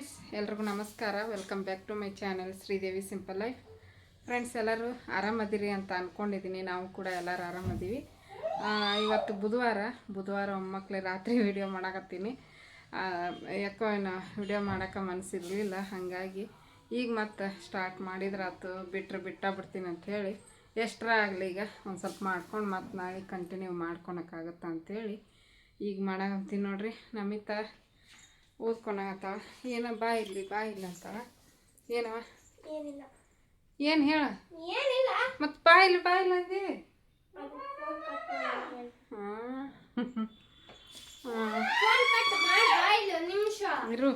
Friends, ಎಲ್ರಿಗೂ ನಮಸ್ಕಾರ. Welcome back to my channel Sridevi simple life. Friends, ಎಲ್ಲರೂ ಆರಾಮದಿರಿ ಅಂತ ಅಂದ್ಕೊಂಡಿದ್ದೀನಿ ನಾವು ಕೂಡ ಎಲ್ಲರೂ ಆರಾಮದೀವಿ. ಇವತ್ತು ಬುಧವಾರ ಬುಧವಾರ ಒಮ್ಮಕ್ಳೆ ರಾತ್ರಿ ವಿಡಿಯೋ ಮಾಡಕತ್ತೀನಿ. ಯಾಕೋ ಏನೋ ವಿಡಿಯೋ ಮಾಡೋಕೆ ಮನಸ್ಸಿರಲಿಲ್ಲ ಹಾಗಾಗಿ ಈಗ ಮತ್ತೆ ಸ್ಟಾರ್ಟ್ ಮಾಡಿದ್ರಾತು ಬಿಟ್ಟರೆ ಬಿಟ್ಟ ಬಿಡ್ತೀನಿ ಅಂತ ಹೇಳಿ, ಎಷ್ಟರ ಆಗಲಿ ಈಗ ಒಂದು ಸ್ವಲ್ಪ ಮಾಡ್ಕೊಂಡು ಮತ್ತೆ ನಾಳೆ ಕಂಟಿನ್ಯೂ ಮಾಡ್ಕೊಳಕ್ಕಾಗತ್ತಾ ಅಂಥೇಳಿ ಈಗ ಮಾಡಕತ್ತೀನಿ ನೋಡಿರಿ. ನಮಿತ ಓದ್ಕೊಳಕತ್ತಾಳ ಏನ ಬಾ ಇಲ್ಲಿ ಬಾ ಇಲ್ಲ ಅಂತಾಳ? ಏನವ ಏನಿಲ್ಲ. ಏನು ಹೇಳ? ಏನಿಲ್ಲ. ಮತ್ತು ಬಾ ಇಲ್ಲಿ ಬಾ ಇಲ್ಲ ಅಂದಿ? ಇರು.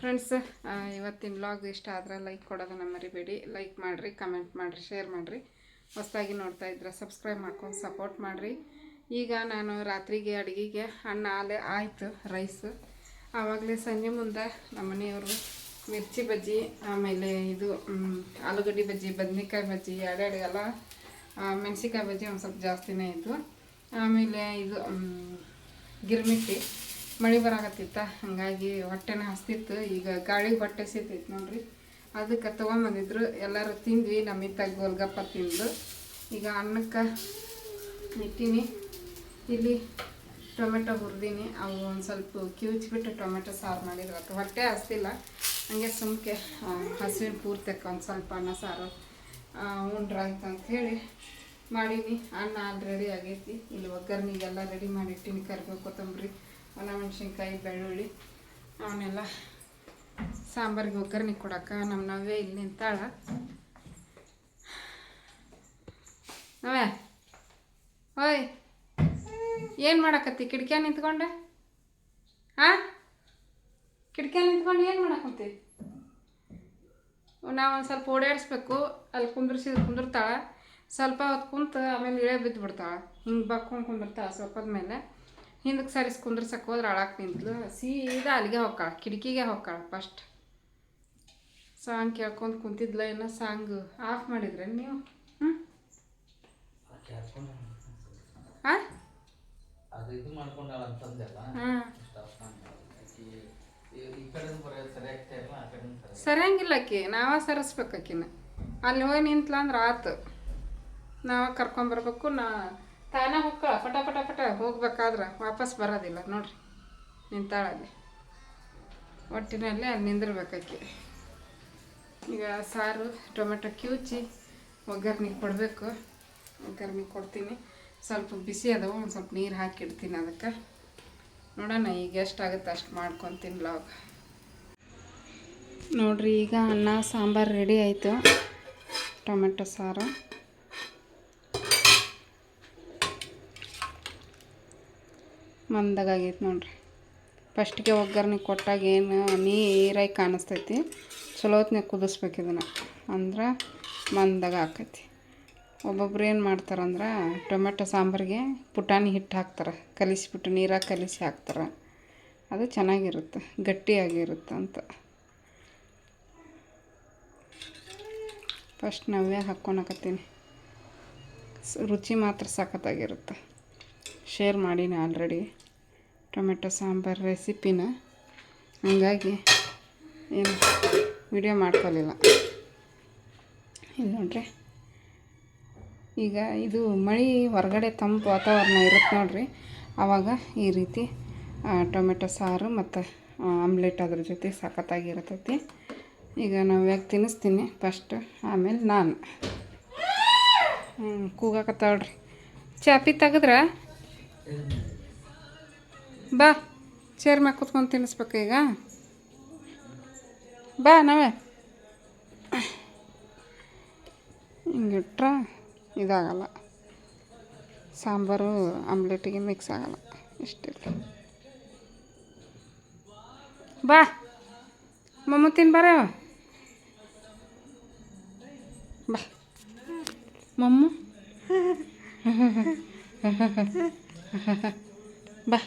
ಫ್ರೆಂಡ್ಸ್ ಇವತ್ತಿನ ವ್ಲಾಗ್ ಇಷ್ಟ ಆದ್ರೆ ಲೈಕ್ ಕೊಡೋದನ್ನ ಮರಿಬೇಡಿ. ಲೈಕ್ ಮಾಡಿರಿ ಕಮೆಂಟ್ ಮಾಡಿರಿ ಶೇರ್ ಮಾಡಿರಿ. ಹೊಸದಾಗಿ ನೋಡ್ತಾ ಇದ್ರೆ ಸಬ್ಸ್ಕ್ರೈಬ್ ಮಾಡ್ಕೊಂಡು ಸಪೋರ್ಟ್ ಮಾಡಿರಿ. ಈಗ ನಾನು ರಾತ್ರಿಗೆ ಅಡುಗೆಗೆ ಅನ್ನ ಆಲೆ ಆಯಿತು ರೈಸ್ ಆವಾಗಲೇ ಸಂಜೆ ಮುಂದೆ ನಮ್ಮ ಮನೆಯವರು ಮಿರ್ಚಿ ಬಜ್ಜಿ, ಆಮೇಲೆ ಇದು ಆಲೂಗಡ್ಡೆ ಬಜ್ಜಿ, ಬದನೆಕಾಯಿ ಬಜ್ಜಿ ಎರಡೆರಡು ಎಲ್ಲ ಮೆಣಸಿಕಾಯಿ ಬಜ್ಜಿ ಒಂದು ಸ್ವಲ್ಪ ಜಾಸ್ತಿನೇ ಇತ್ತು. ಆಮೇಲೆ ಇದು ಗಿರ್ಮಿಟ್ಟಿ. ಮಳೆ ಬರಾಕತ್ತಿತ್ತ, ಹಾಗಾಗಿ ಹೊಟ್ಟೆನ ಹಸ್ತಿತ್ತು. ಈಗ ಗಾಳಿಗೆ ಹೊಟ್ಟೆ ಸಿಗ್ತೈತೆ ನೋಡ್ರಿ. ಅದಕ್ಕೆ ತೊಗೊಂಬಂದಿದ್ರು. ಎಲ್ಲರೂ ತಿಂದ್ವಿ ನಮ್ಮಿತ್ತ ಗೋಲ್ಗಪ್ಪ ತಿಂದು. ಈಗ ಅನ್ನಕ್ಕೆ ಇಟ್ಟೀನಿ. ಇಲ್ಲಿ ಟೊಮೆಟೊ ಹುರಿದೀನಿ, ಅವು ಒಂದು ಸ್ವಲ್ಪ ಕಿವುಚ್ಬಿಟ್ಟು ಟೊಮೆಟೊ ಸಾರು ಮಾಡಿದ್ರು. ಹೊಟ್ಟೆ ಹಸ್ತಿಲ್ಲ. ಹಂಗೆ ಸುಮ್ಕೆ ಹಸುವಿನ ಪೂರ್ತಕ್ಕೆ ಒಂದು ಸ್ವಲ್ಪ ಅನ್ನ ಸಾರು ಉಂಡ್ರಾಯ್ತು ಹೇಳಿ ಮಾಡೀನಿ. ಅನ್ನ ಆಲ್ರೆಡಿ ರೆಡಿ ಆಗೈತಿ. ಇಲ್ಲಿ ಒಗ್ಗರ್ನಿಗೆಲ್ಲ ರೆಡಿ ಮಾಡಿಟ್ಟಿನಿ ಕರಿಬೇವು ಕೊತ್ತಂಬರಿ, ಒಣಮೆಣ್ಸಿನ್ಕಾಯಿ, ಬೆಳ್ಳುಳ್ಳಿ, ಅವನ್ನೆಲ್ಲ ಸಾಂಬಾರಿಗೆ ಒಗ್ಗರಣೆ ಕೊಡೋಕೆ ನಮ್ಮ ನಾವೇ ಇಲ್ಲಿ ನಿಂತಾಳ. ನವೇ? ಓಯ್! ಏನು ಮಾಡಕತ್ತಿ? ಕಿಟಕಿಯ ನಿಂತ್ಕೊಂಡೆ? ಹಾಂ ಕಿಟಕಿಯ ನಿಂತ್ಕೊಂಡು ಏನು ಮಾಡಕತ್ತಿ? ನಾವು ಒಂದು ಸ್ವಲ್ಪ ಓಡಾಡಿಸ್ಬೇಕು. ಅಲ್ಲಿ ಕುಂದ್ರಿಸಿ ಕುಂದಿರ್ತಾಳೆ. ಸ್ವಲ್ಪ ಹೊತ್ತು ಕುಂತು ಆಮೇಲೆ ಇಳೆ ಬಿದ್ದು ಬಿಡ್ತಾಳೆ ಹಿಂಗೆ ಬಕ್ಕೊಂಡು ಕುಂದಿರ್ತಾಳೆ ಸ್ವಲ್ಪದ ಮೇಲೆ ಹಿಂದಕ್ಕೆ ಸರಿಸಿ ಕುಂದ್ರಸಕ್ಕೆ ಹೋದ್ರೆ ಅಳಕ್ಕೆ ನಿಂತ್ಲು. ಸೀದಾ ಅಲ್ಲಿಗೆ ಹೋಗ್ಕಾಳ ಕಿಟಕಿಗೆ ಹೋಗ್ಕಾಳ ಫಸ್ಟ್ ಸಾಂಗ್ ಕೇಳ್ಕೊಂಡು ಕುಂತಿದ್ಲ ಏನೋ ಸಾಂಗ್ ಆಫ್ ಮಾಡಿದ್ರೆ ನೀವು? ಹ್ಞೂ ಹಾಂ ಅದು ಇದು ಮಾಡ್ಕೊಂಡಾಳ ಅಂತಂದೆಲ್ಲ ಹಾಂ. ಸ್ಟಾಪ್ ಆಕಿ ಈ- ಈ ಕಡೆ ಬರೋ ಸರಿ ಆಗ್ತಾ ಇಲ್ಲ ಆ ಕಡೆ ಸರಿಯಂಗಿಲ್ಲ ಅಕ್ಕಿ ನಾವ ಸರಿಸ್ಬೇಕು ಅಕ್ಕಿನ ಅಲ್ಲಿ ಹೋಗಿ ನಿಂತ್ಲ ಅಂದ್ರೆ ಆತು. ನಾವ ಕರ್ಕೊಂಬರ್ಬೇಕು ನಾ ತಾನ ಹೋಗ್ಕಳ ಪಟ ಪಟ ಪಟ ಹೋಗ್ಬೇಕಾದ್ರೆ ವಾಪಸ್ ಬರೋದಿಲ್ಲ ನೋಡ್ರಿ ನಿಂತಾಳಲ್ಲಿ ಒಟ್ಟಿನಲ್ಲಿ ಅಲ್ಲಿ ನಿಂದಿರ್ಬೇಕಾಕಿ ಈಗ ಸಾರು ಟೊಮೆಟೊ ಕಿವುಚಿ ಒಗ್ಗರಣೆ ಕೊಡಬೇಕು. ಒಗ್ಗರ್ನಿ ಕೊಡ್ತೀನಿ. ಸ್ವಲ್ಪ ಬಿಸಿ ಅದಾವ ಒಂದು ಸ್ವಲ್ಪ ನೀರು ಹಾಕಿಡ್ತೀನಿ ಅದಕ್ಕೆ. ನೋಡೋಣ, ಈಗ ಎಷ್ಟಾಗುತ್ತೆ ಅಷ್ಟು ಮಾಡ್ಕೊತೀನಿ ಬ್ಲಾಗ್ ನೋಡಿರಿ, ಈಗ ಅನ್ನ, ಸಾಂಬಾರು ರೆಡಿ ಆಯಿತು. ಟೊಮೆಟೊ ಸಾರು. ಮಂದಾಗೈತೆ ನೋಡಿರಿ. ಫಸ್ಟಿಗೆ ಒಗ್ಗರ್ಣೆ ಕೊಟ್ಟಾಗ ಏನು ನೀರಾಗಿ ಕಾಣಿಸ್ತೈತಿ. ಚಲೋ ಹೊತ್ನಾಗ ಕುದಿಸ್ಬೇಕು ಇದನ್ನು. ಅಂದ್ರೆ ಮಂದಾಗ ಆಕೈತಿ. ಒಬ್ಬೊಬ್ರು ಏನು ಮಾಡ್ತಾರಂದ್ರೆ ಟೊಮೆಟೊ ಸಾಂಬಾರಿಗೆ ಪುಟಾಣಿ ಹಿಟ್ಟು ಹಾಕ್ತಾರೆ. ಕಲಿಸಿಬಿಟ್ಟು ನೀರಾಗಿ ಕಲಿಸಿ ಹಾಕ್ತಾರೆ. ಅದು ಚೆನ್ನಾಗಿರುತ್ತೆ, ಗಟ್ಟಿಯಾಗಿರುತ್ತೆ ಅಂತ. ಫಸ್ಟ್ ನಾವೇ ಹಾಕ್ಕೊಳಕತ್ತೀನಿ ರುಚಿ ಮಾತ್ರ ಸಖತ್ತಾಗಿರುತ್ತೆ. ಶೇರ್ ಮಾಡೀನಿ ಆಲ್ರೆಡಿ. ಟೊಮೆಟೊ ಸಾಂಬಾರು ರೆಸಿಪಿನ. ಹಂಗಾಗಿ ಏನು, ವಿಡಿಯೋ ಮಾಡ್ಕೊಳ್ಳಿಲ್ಲ ಇಲ್ಲಿ ನೋಡ್ರಿ. ಈಗ ಇದು ಮಳೆ ಹೊರಗಡೆ ತಂಪು ವಾತಾವರಣ ಇರುತ್ತೆ ನೋಡಿರಿ. ಆವಾಗ ಈ ರೀತಿ ಟೊಮೆಟೊ ಸಾರು ಮತ್ತು ಆಮ್ಲೆಟ್ ಅದ್ರ ಜೊತೆ ಸಖತ್ತಾಗಿರ್ತೈತಿ ಈಗ ನಾವು ಯಾಕೆ ತಿನ್ನಿಸ್ತೀನಿ? ಫಸ್ಟ್ ಆಮೇಲೆ ನಾನು. ಹ್ಞೂ ಕೂಗಾಕತ್ತಾಳ್ರಿ ಚಾಪಿ ತೆಗೆದ್ರ? ಬಾ, ಚೇರ್ ಮ್ಯಾಗ ಕುತ್ಕೊಂಡು ತಿನ್ನಿಸ್ಬೇಕು ಈಗ. ಬಾ ನಾವೇ. ಹಿಂಗಿಟ್ರೆ ಇದಾಗಲ್ಲ. ಸಾಂಬಾರು ಆಮ್ಲೆಟಿಗೆ ಮಿಕ್ಸ್ ಆಗಲ್ಲ. ಇಷ್ಟಿಲ್ಲ ಬಾ. ಮಮ್ಮ ತಿನ್ಬಾರ ಬಾ. ಮಮ್ಮು. ಬಾ.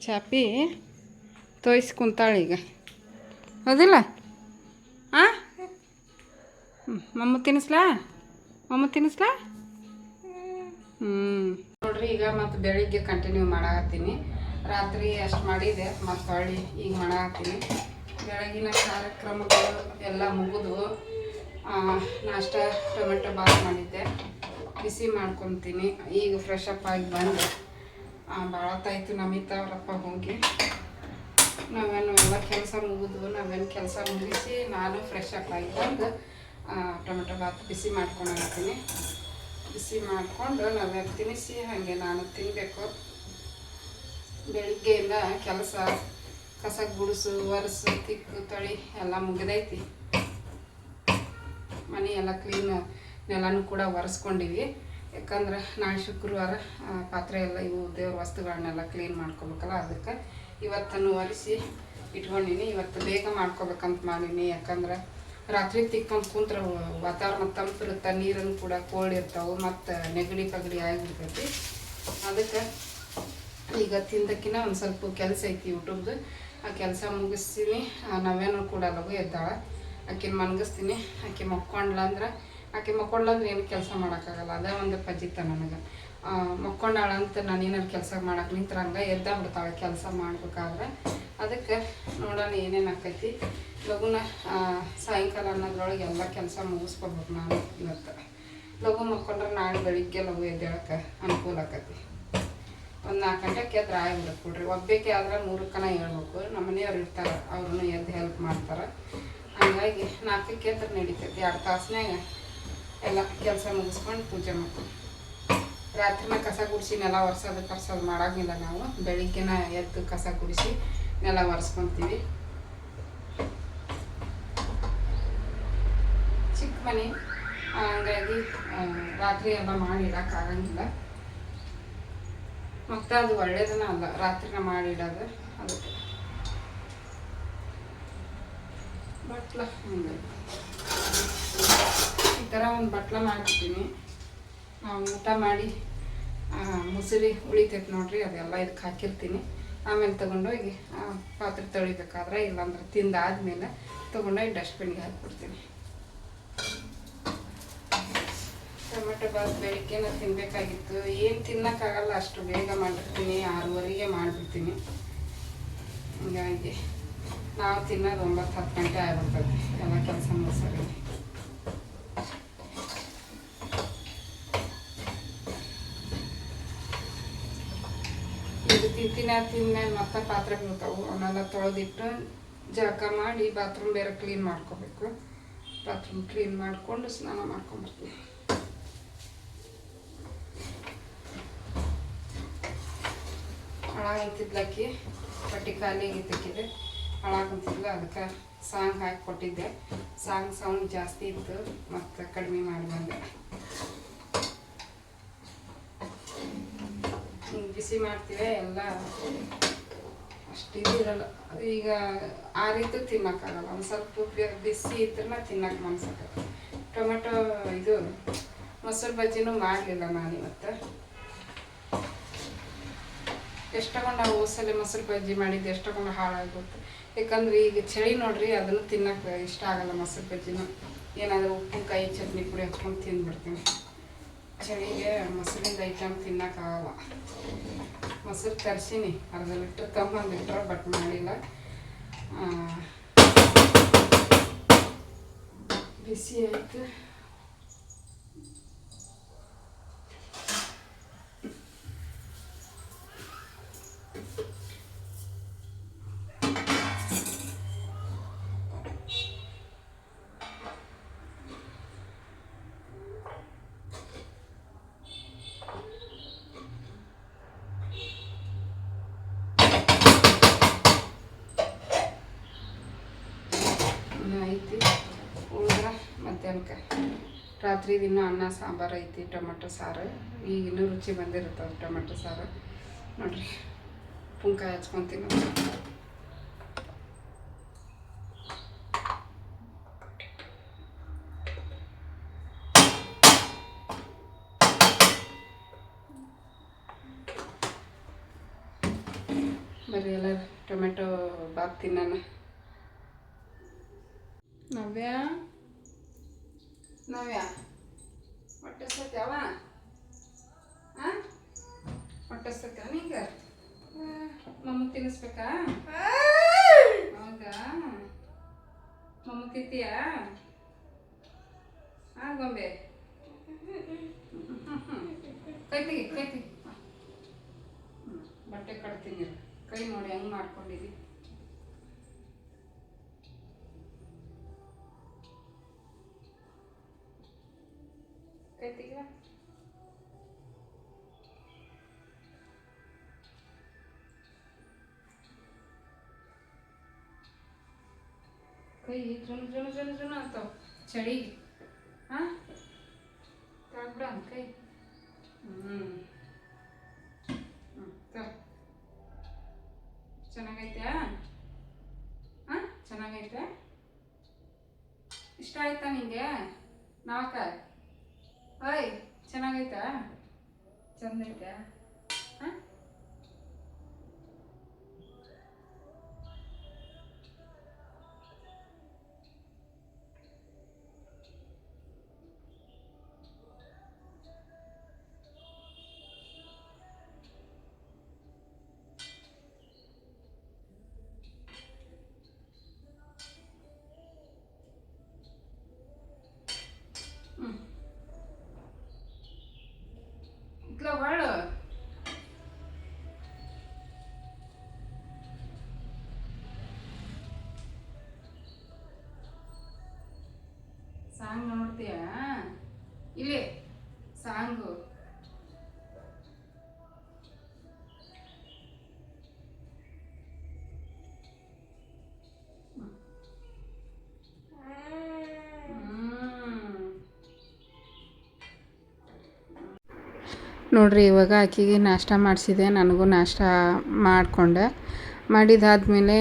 ಚಾಪಿ ತೋಯ್ಸಿ ಈಗ. ಹೌದಿಲ್ಲ? ಹಾಂ ಮಮ್ಮ ತಿನ್ನಿಸ್ಲಾ ಮಮ್ಮ ತಿನ್ನಿಸ್ಲಾ? ಹ್ಞೂ ನೋಡ್ರಿ ಈಗ ಮತ್ತು ಬೆಳಿಗ್ಗೆ ಕಂಟಿನ್ಯೂ ಮಾಡಾಕತ್ತೀನಿ. ರಾತ್ರಿ ಅಷ್ಟು ಮಾಡಿದೆ ಮತ್ತು ಹೊಳ್ಳಿ ಈಗ ಮಾಡಾಕತ್ತೀನಿ. ಬೆಳಗಿನ ಕಾರ್ಯಕ್ರಮಗಳು ಎಲ್ಲ ಮುಗಿದು ನಾಷ್ಟ ಟೊಮೆಟೊ ಬಾತ್ ಮಾಡಿದ್ದೆ. ಬಿಸಿ ಮಾಡ್ಕೊತೀನಿ. ಈಗ ಫ್ರೆಶ್ ಅಪ್ ಆಗಿ ಬಂದು ಭಾಳ ತಾಯ್ತು ನಮಿತ ಅವರಪ್ಪ ಹೋಗಿ. ನಾವೇನು ಎಲ್ಲ ಕೆಲಸ ಮುಗಿದು ನಾವೇನು ಕೆಲಸ ಮುಗಿಸಿ ನಾನು ಫ್ರೆಶ್ ಅಪ್ ಆಗಿ ಬಂದು ಟೊಮೆಟೊ ಬಾತ್ ಬಿಸಿ ಮಾಡ್ಕೊಂಡು ಬಿಸಿ ಮಾಡಿಕೊಂಡು ನಾವ್ಯಾಕೆ ತಿನ್ನಿಸಿ ಹಾಗೆ ನಾನು ತಿನ್ನಬೇಕು ಬೆಳಿಗ್ಗೆಯಿಂದ ಕೆಲಸ, ಕಸ, ಗುಡಿಸು, ಒರೆಸು, ತಿಕ್ಕು, ತೊಳಿ ಎಲ್ಲ ಮುಗಿದೈತಿ. ಮನೆ ಎಲ್ಲ ಕ್ಲೀನ್ ನೆಲನೂ ಕೂಡ ಒರೆಸ್ಕೊಂಡಿವಿ. ಯಾಕಂದ್ರೆ ನಾಳೆ ಶುಕ್ರವಾರ ಪಾತ್ರೆ ಎಲ್ಲ ಇವು ದೇವ್ರ ವಸ್ತುಗಳನ್ನೆಲ್ಲ ಕ್ಲೀನ್ ಮಾಡ್ಕೋಬೇಕಲ್ಲ ಅದಕ್ಕೆ ಇವತ್ತನ್ನು ಒರೆಸಿ ಇಟ್ಕೊಂಡಿನಿ. ಇವತ್ತು ಬೇಗ ಮಾಡ್ಕೋಬೇಕಂತ ಮಾಡೀನಿ. ಯಾಕಂದ್ರೆ ರಾತ್ರಿ ತಿಕ್ಕೊಂಡು ಕುಂತ್ರ ವಾತಾವರಣ ತಂಪಿರುತ್ತೆ ನೀರನ್ನು ಕೂಡ ಕೋಲ್ಡ್ ಇರ್ತಾವೆ, ಮತ್ತು ನೆಗಡಿ ಪಗಡಿ ಆಗಿರ್ತೈತಿ. ಅದಕ್ಕೆ ಈಗ ತಿಂದಕ್ಕಿನ ಒಂದು ಸ್ವಲ್ಪ ಕೆಲಸ ಐತಿ ಯೂಟ್ಯೂಬ್ದು. ಆ ಕೆಲಸ ಮುಗಿಸ್ತೀನಿ. ನಾವೇನು ಕೂಡ ಲಗು ಎದ್ದಾಳ. ಆಕಿನ ಮನ್ಗಿಸ್ತೀನಿ. ಆಕೆ ಮಕ್ಕೊಂಡ್ಲ ಅಂದ್ರೆ, ಆಕೆ ಮಕ್ಕೊಂಡ್ಲ ಅಂದ್ರೆ ಏನು ಕೆಲಸ ಮಾಡೋಕ್ಕಾಗಲ್ಲ. ಅದೇ ಒಂದು ಪಜಿತ ನನಗೆ. ಮಕ್ಕೊಂಡಾಳಂತ ಅಂತ ನಾನು ಏನಾರು ಕೆಲಸ ಮಾಡೋಕೆ ನಿಂತ್ರೆ ಹಂಗೆ ಎದ್ದ ಬಿಡ್ತಾಳೆ ಕೆಲಸ ಮಾಡ್ಬೇಕಾದ್ರೆ ಅದಕ್ಕೆ ನೋಡೋಣ ಏನೇನು ಆಕೈತಿ. ಲಘುನ ಸಾಯಂಕಾಲ ಅನ್ನೋದ್ರೊಳಗೆ ಎಲ್ಲ ಕೆಲಸ ಮುಗಿಸ್ಕೊಬೇಕು ನಾನು ಇವತ್ತು. ಲಘು ಮಕ್ಕೊಂಡ್ರೆ ನಾಳೆ ಬೆಳಿಗ್ಗೆ ಲಘು ಎದ್ದೇಳಕ್ಕೆ ಅನುಕೂಲ ಆಕತಿ. ಒಂದು ನಾಲ್ಕು ಗಂಟೆಗೆ ಎದ್ರೆ ಆಗಿಬಿಡತ್ತೆ ಕೊಡ್ರಿ ಒಬ್ಬಕ್ಕೆ ಆದ್ರೆ ಮೂರಕ್ಕನ ಹೇಳ್ಬೇಕು. ನಮ್ಮ ಮನೆಯವ್ರು ಇರ್ತಾರೆ ಅವ್ರನ್ನೂ ಎದ್ದು ಹೆಲ್ಪ್ ಮಾಡ್ತಾರೆ. ಹಂಗಾಗಿ ನಾಲ್ಕಕ್ಕೆ ಎದ್ರೆ ನಡೀತೈತಿ. ಎರಡು ತಾಸಿನಾಗ ಎಲ್ಲ ಕೆಲಸ ಮುಗಿಸ್ಕೊಂಡು ಪೂಜೆ ಮಾಡ್ತೀವಿ. ರಾತ್ರಿನ ಕಸ ಗುಡಿಸಿ ನೆಲ ಒರೆಸೋದು ಕರ್ಸೋದು ಮಾಡಂಗಿಲ್ಲ ನಾವು. ಬೆಳಿಗ್ಗೆನ ಎದ್ದು ಕಸ ಗುಡಿಸಿ ನೆಲ ಒರೆಸ್ಕೊತೀವಿ ಚಿಕ್ಕ ಮನೆ ಹಂಗಾಗಿ ರಾತ್ರಿ ಎಲ್ಲ ಮಾಡಿ ಮತ್ತೆ ಅದು ಒಳ್ಳೇದನ ಅಲ್ಲ, ರಾತ್ರಿನ ಮಾಡಿಡೋದು, ಅದಕ್ಕೆ. ಬಟ್ಲ ಈ ಥರ ಒಂದು ಬಟ್ಲ ಮಾಡ್ತೀನಿ ಊಟ ಮಾಡಿ ಮುಸುರಿ ಉಳಿತೈತೆ ನೋಡ್ರಿ, ಅದೆಲ್ಲ ಇದಕ್ಕೆ ಹಾಕಿರ್ತೀನಿ. ಆಮೇಲೆ ತಗೊಂಡೋಗಿ ಪಾತ್ರೆ ತೊಳಿಬೇಕಾದ್ರೆ ಇಲ್ಲಾಂದ್ರೆ ತಿಂದಾದ್ಮೇಲೆ ತಗೊಂಡೋಗಿ ಡಸ್ಟ್ಬಿನ್ಗೆ ಹಾಕ್ಬಿಡ್ತೀನಿ. ಟೊಮೆಟೊ ಬಾತ್ ಬೆಳಿಗ್ಗೆನ ತಿನ್ನಬೇಕಾಗಿತ್ತು ಏನು ತಿನ್ನೋಕ್ಕಾಗಲ್ಲ, ಅಷ್ಟು ಬೇಗ ಮಾಡಿರ್ತೀನಿ ಆರೂವರೆಗೆ ಮಾಡಿಬಿಡ್ತೀನಿ. ಹೀಗಾಗಿ, ನಾವು ತಿನ್ನೋದು ಒಂಬತ್ತು ಹತ್ತು ಗಂಟೆ ಆಗಿರ್ತದೆ ಎಲ್ಲ ಕೆಲಸ ಮುಗಿಸೋದು ಇದು ತಿಂತಿನ ತಿಂದ್ಮೇಲೆ ಮತ್ತೆ ಪಾತ್ರೆ ಬೀಳ್ತಾವು ಅವನ್ನೆಲ್ಲ ತೊಳೆದಿಟ್ಟು ಜಳಕ ಮಾಡಿ ಬಾತ್ರೂಮ್ ಬೇರೆ ಕ್ಲೀನ್ ಮಾಡ್ಕೋಬೇಕು. ಬಾತ್ರೂಮ್ ಕ್ಲೀನ್ ಮಾಡಿಕೊಂಡು ಸ್ನಾನ ಮಾಡ್ಕೊಂಬರ್ತೀನಿ ಹಾಳಾಗಂತಿದ್ಲಕ್ಕಿ ಪಟ್ಟಿ ಖಾಲಿ ಆಗಿದ್ದಕ್ಕಿದೆ ಹಾಳಾಗಂತಿದ್ಲು ಅದಕ್ಕೆ ಸಾಂಗ್ ಹಾಕಿ ಕೊಟ್ಟಿದ್ದೆ. ಸಾಂಗ್ ಸೌಂಡ್ ಜಾಸ್ತಿ ಇತ್ತು. ಮತ್ತು ಕಡಿಮೆ ಮಾಡಿ ಬಂದೆ ಹಿಂಗೆ ಬಿಸಿ ಮಾಡ್ತೀವಿ, ಎಲ್ಲ ಅಷ್ಟು ಇದು ಇರಲ್ಲ. ಈಗ ಆ ರೀತಿ ತಿನ್ನೋಕ್ಕಾಗಲ್ಲ. ಒಂದು ಸ್ವಲ್ಪ ಬಿಸಿ ಇದ್ರೆ ತಿನ್ನಕ್ಕೆ ಮನ್ಸಕ್ಕೆ. ಟೊಮೆಟೊ ಇದು ಮೊಸರು ಬಜ್ಜಿನೂ ಮಾಡಲಿಲ್ಲ ನಾನು ಇವತ್ತು. ಎಷ್ಟು ತಗೊಂಡು ನಾವು ಓಸಲೆ ಮೊಸರು ಬಜ್ಜಿ ಮಾಡಿದ್ದು ಎಷ್ಟು ತಗೊಂಡು ಹಾಳಾಗುತ್ತೆ ಯಾಕಂದ್ರೆ ಈಗ ಚಳಿ ನೋಡ್ರಿ, ಅದನ್ನು ತಿನ್ನಕ್ಕೆ ಇಷ್ಟ ಆಗಲ್ಲ ಮೊಸರು ಬಜ್ಜಿನೂ. ಏನಾದರೂ ಉಪ್ಪಿನಕಾಯಿ ಚಟ್ನಿ ಪುಡಿ ಹಚ್ಕೊಂಡು ತಿಂದ್ಬಿಡ್ತೀನಿ. ಚಳಿಗೆ ಮೊಸರಿಂದ ಐಟಮ್ ತಿನ್ನೋಕ್ಕಾಗಲ್ಲ ಮೊಸರು ತರಿಸೀನಿ ಅರ್ಧ ಲೀಟ್ರ್ ತಗೊಂಡು ಲೀಟ್ರ್ ಬಟ್ ಮಾಡಿಲ್ಲ ಬಿಸಿ ಆಯಿತು. ಐತಿ, ಉಳಿದ್ರೆ ಮಧ್ಯಾಹ್ನಕ್ಕೆ. ರಾತ್ರಿ ದಿನ ಅನ್ನ, ಸಾಂಬಾರು ಐತಿ, ಟೊಮೆಟೊ, ಸಾರು. ಈಗ ರುಚಿ ಬಂದಿರುತ್ತೆ ಟೊಮೆಟೊ, ಸಾರು. ನೋಡ್ರಿ ಉಪ್ಪಿನಕಾಯಿ ಹಚ್ಕೊತೀನಿ ಬರ್ರಿ ಎಲ್ಲ ಟೊಮೆಟೊ ಬಾತ್ ತಿನ್ನೋಣ ನವ್ಯ ನವ್ಯ ಹೊಟ್ಟೆ ಸತ್ಯಾವ ಹಾಂ ಹೊಟ್ಟೆ ಸತ್ಯ ನಿಂಗೆ ಮಮ್ಮ ತಿನ್ನಿಸ್ಬೇಕಾ? ಹೌದಾ? ಮೊಮ್ಮ ತಿಂತೀಯಾ ಆ, ಗೊಂಬೆ. ಕೈ ತೆಗಿ ಕೈ ಬಟ್ಟೆ ಕಟ್ತೀನಿ. ಕೈ ನೋಡಿ, ಹೆಂಗೆ ಮಾಡ್ಕೊಂಡಿದ್ದಿ ಕೈ ಜುನು ಜುನು ಜುನು ಜುನು ಅಂತಾವ ಚಳಿಗೆ ಹಾಂ ತಾಗ್ಬಿಡ ಕೈ. ಹ್ಞೂ ಚೆನ್ನಾಗೈತೆ ಹಾಂ ಚೆನ್ನಾಗೈತೆ? ಇಷ್ಟ ಆಯ್ತಾ ನಿಂಗೆ? ನಾಲ್ಕ? ಓಯ್, ಚೆನ್ನಾಗೈತಾ? ಚಂದ ಇತ್ಲ ಹೊಳ್ಳು ನೋಡ್ರಿ ಇವಾಗ ಆಕೆಗೆ ನಾಷ್ಟ ಮಾಡಿಸಿದೆ ನನಗೂ ನಾಷ್ಟ ಮಾಡಿಕೊಂಡೆ. ಮಾಡಿದಾದ್ಮೇಲೆ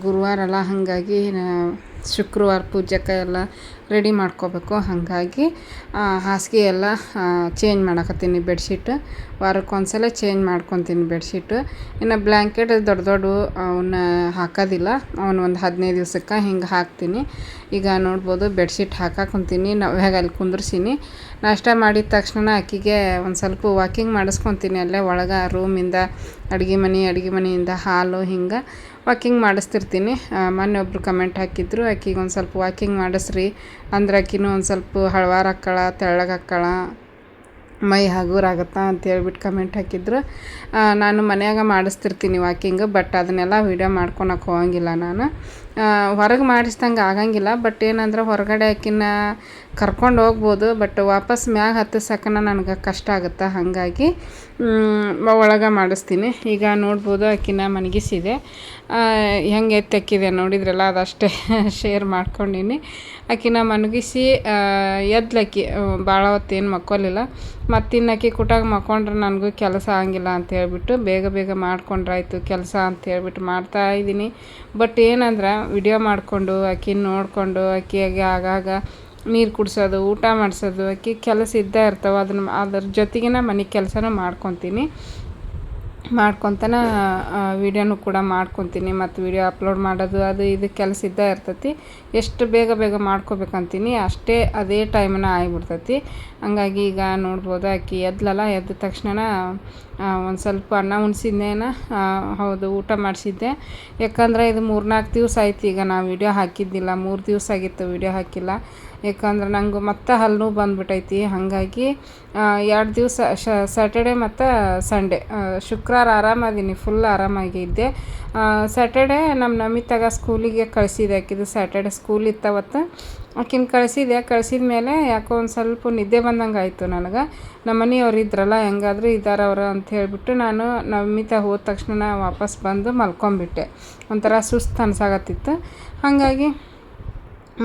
ಗುರುವಾರ ಅಲ್ಲ ಹಾಗಾಗಿ ಶುಕ್ರವಾರ ಪೂಜೆಗೆ ಎಲ್ಲ ರೆಡಿ ಮಾಡ್ಕೋಬೇಕು. ಹಾಗಾಗಿ ಹಾಸಿಗೆ ಎಲ್ಲ ಚೇಂಜ್ ಮಾಡಕತ್ತೀನಿ ಬೆಡ್ಶೀಟ್ ವಾರಕ್ಕೊಂದ್ಸಲ ಚೇಂಜ್ ಮಾಡ್ಕೊತೀನಿ ಬೆಡ್ಶೀಟ್ ಇನ್ನು ಬ್ಲ್ಯಾಂಕೆಟ್ ದೊಡ್ಡ ದೊಡ್ಡ ಅವನ್ನ ಹಾಕೋದಿಲ್ಲ. ಅವನ್ನ ಒಂದು ಹದಿನೈದು ದಿವ್ಸಕ್ಕೆ ಹಿಂಗೆ ಹಾಕ್ತೀನಿ. ಈಗ ನೋಡ್ಬೋದು ಬೆಡ್ಶೀಟ್ ಹಾಕಾಕೊಂತೀನಿ ನಾವ್ಯಾಗ ಅಲ್ಲಿ ಕುಂದ್ರಸೀನಿ. ನಾಷ್ಟ ಮಾಡಿದ ತಕ್ಷಣ ಆಕಿಗೆ ಒಂದು ಸ್ವಲ್ಪ ವಾಕಿಂಗ್ ಮಾಡಿಸ್ಕೊತೀನಿ. ಅಲ್ಲೇ ಒಳಗೆ ರೂಮಿಂದ ಅಡುಗೆ ಮನೆ, ಅಡುಗೆ ಮನೆಯಿಂದ ಹಾಲು ಹಿಂಗೆ ವಾಕಿಂಗ್ ಮಾಡಿಸ್ತಿರ್ತೀನಿ. ಮೊನ್ನೆ ಒಬ್ಬರು ಕಮೆಂಟ್ ಹಾಕಿದ್ರು, ಆಕಿಗೆ ಒಂದು ಸ್ವಲ್ಪ ವಾಕಿಂಗ್ ಮಾಡಿಸ್ರಿ. ಅಂದ್ರೆ ಆಕಿನೂ ಒಂದು ಸ್ವಲ್ಪ ಹಳವಾರ ಹಾಕ್ಕಳ ತೆಳ್ಳಗೆ ಹಾಕ್ಕಳ ಮೈ ಹಗುರಾಗತ್ತಾ ಅಂತ ಹೇಳ್ಬಿಟ್ಟು ಕಮೆಂಟ್ ಹಾಕಿದ್ರು. ನಾನು ಮನ್ಯಾಗ ಮಾಡಿಸ್ತಿರ್ತೀನಿ ವಾಕಿಂಗ್ ಬಟ್ ಅದನ್ನೆಲ್ಲ ವೀಡಿಯೋ ಮಾಡ್ಕೊಳಕ್ಕೆ ಹೋಗಂಗಿಲ್ಲ ನಾನು. ಹೊರಗೆ ಮಾಡಿಸ್ದಂಗೆ ಆಗಂಗಿಲ್ಲ ಬಟ್ ಏನಂದ್ರೆ ಹೊರಗಡೆ ಆಕಿನ ಕರ್ಕೊಂಡು ಹೋಗ್ಬೋದು ಬಟ್ ವಾಪಸ್ ಮ್ಯಾಗ ಹತ್ತಿಸಕ್ಕನ ನನಗೆ ಕಷ್ಟ ಆಗುತ್ತೆ, ಹಾಗಾಗಿ ಒಳಗೆ ಮಾಡಿಸ್ತೀನಿ. ಈಗ ನೋಡ್ಬೋದು ಆಕಿನ ಮನಗಿಸಿದೆ. ಹೆಂಗೆ ಎತ್ತಕ್ಕಿದೆ ನೋಡಿದ್ರಲ್ಲ, ಅದಷ್ಟೇ ಶೇರ್ ಮಾಡ್ಕೊಂಡೀನಿ. ಆಕಿನ ಮನಗಿಸಿ ಎದ್ಲಕ್ಕಿ ಭಾಳ ಹೊತ್ತೇನು ಮಕ್ಕೊಲಿಲ್ಲ. ಮತ್ತಿನ್ನು ಇನ್ನಕ್ಕಿ ಕುಟಾಗ ಮಕ್ಕೊಂಡ್ರೆ ನನಗೂ ಕೆಲಸ ಆಗಂಗಿಲ್ಲ ಅಂತ ಹೇಳ್ಬಿಟ್ಟು, ಬೇಗ ಬೇಗ ಮಾಡ್ಕೊಂಡ್ರಾಯ್ತು ಕೆಲಸ ಅಂತ ಹೇಳ್ಬಿಟ್ಟು ಮಾಡ್ತಾ ಇದ್ದೀನಿ ಬಟ್ ಏನಂದ್ರೆ ವಿಡಿಯೋ ಮಾಡಿಕೊಂಡು ಆಕಿನ ನೋಡಿಕೊಂಡು ಅಕ್ಕಿಯಾಗಿ ಆಗಾಗ ನೀರು ಕುಡಿಸೋದು, ಊಟ ಮಾಡಿಸೋದು ಆಕಿ ಕೆಲಸ ಇದ್ದೇ ಇರ್ತವೆ. ಅದನ್ನು, ಅದ್ರ ಜೊತೆಗಿನ ಮನೆ ಕೆಲಸನೂ ಮಾಡ್ಕೊತೀನಿ. ಮಾಡ್ಕೊತನ ವೀಡಿಯೋನು ಕೂಡ ಮಾಡ್ಕೊತೀನಿ. ಮತ್ತು ವೀಡಿಯೋ ಅಪ್ಲೋಡ್ ಮಾಡೋದು ಅದು ಇದು ಕೆಲಸ ಇದ್ದೇ ಇರ್ತೈತಿ. ಎಷ್ಟು ಬೇಗ ಬೇಗ ಮಾಡ್ಕೋಬೇಕಂತೀನಿ, ಅಷ್ಟೇ ಅದೇ ಟೈಮನ್ನ ಆಗಿಬಿಡ್ತೈತಿ. ಹಂಗಾಗಿ ಈಗ ನೋಡ್ಬೋದು, ಆಕಿ ಎದ್ಲಲ್ಲ, ಎದ್ದ ತಕ್ಷಣ ಒಂದು ಸ್ವಲ್ಪ ಅನ್ನ ಉಣ್ಸಿದ್ದೇನ ಹೌದು, ಊಟ ಮಾಡಿಸಿದ್ದೆ. ಯಾಕಂದರೆ ಇದು ಮೂರ್ನಾಲ್ಕು ದಿವಸ ಆಯ್ತು, ಈಗ ನಾವು ವೀಡಿಯೋ ಹಾಕಿದ್ದಿಲ್ಲ. ಮೂರು ದಿವಸ ಆಗಿತ್ತು ವೀಡಿಯೋ ಹಾಕಿಲ್ಲ. ಯಾಕಂದ್ರೆ ನಂಗೆ ಮತ್ತೆ ಹಲ್ಲು ಬಂದ್ಬಿಟ್ಟೈತಿ ಹಾಗಾಗಿ ಎರಡು ದಿವಸ ಸ್ಯಾಟರ್ಡೆ ಮತ್ತು ಸಂಡೇ ಶುಕ್ರವಾರ ಆರಾಮದೀನಿ ಫುಲ್ ಆರಾಮಾಗಿದ್ದೆ ಸ್ಯಾಟರ್ಡೆ ನಮ್ಮ ನಮಿತಾಗ ಸ್ಕೂಲಿಗೆ ಕಳಿಸಿದೆ ಆಕಿದು ಸ್ಯಾಟರ್ಡೆ ಸ್ಕೂಲ್ ಇತ್ತವತ್ತು. ಆಕಿನ ಕಳಿಸಿದೆ. ಕಳಿಸಿದ ಮೇಲೆ ಯಾಕೋ ಒಂದು ಸ್ವಲ್ಪ ನಿದ್ದೆ ಬಂದಂಗೆ ಆಯಿತು ನನಗೆ. ನಮ್ಮ ಮನೆಯವ್ರು ಇದ್ರಲ್ಲ, ಹೆಂಗಾದರೂ ಇದ್ದಾರೆ ಅವರು ಅಂತ ಹೇಳಿಬಿಟ್ಟು ನಾನು ನಮಿತಾ ಹೋದ ತಕ್ಷಣ ವಾಪಸ್ ಬಂದು ಮಲ್ಕೊಂಬಿಟ್ಟೆ ಒಂಥರ ಸುಸ್ತು ಅನ್ಸಾಗತ್ತಿತ್ತು ಹಾಗಾಗಿ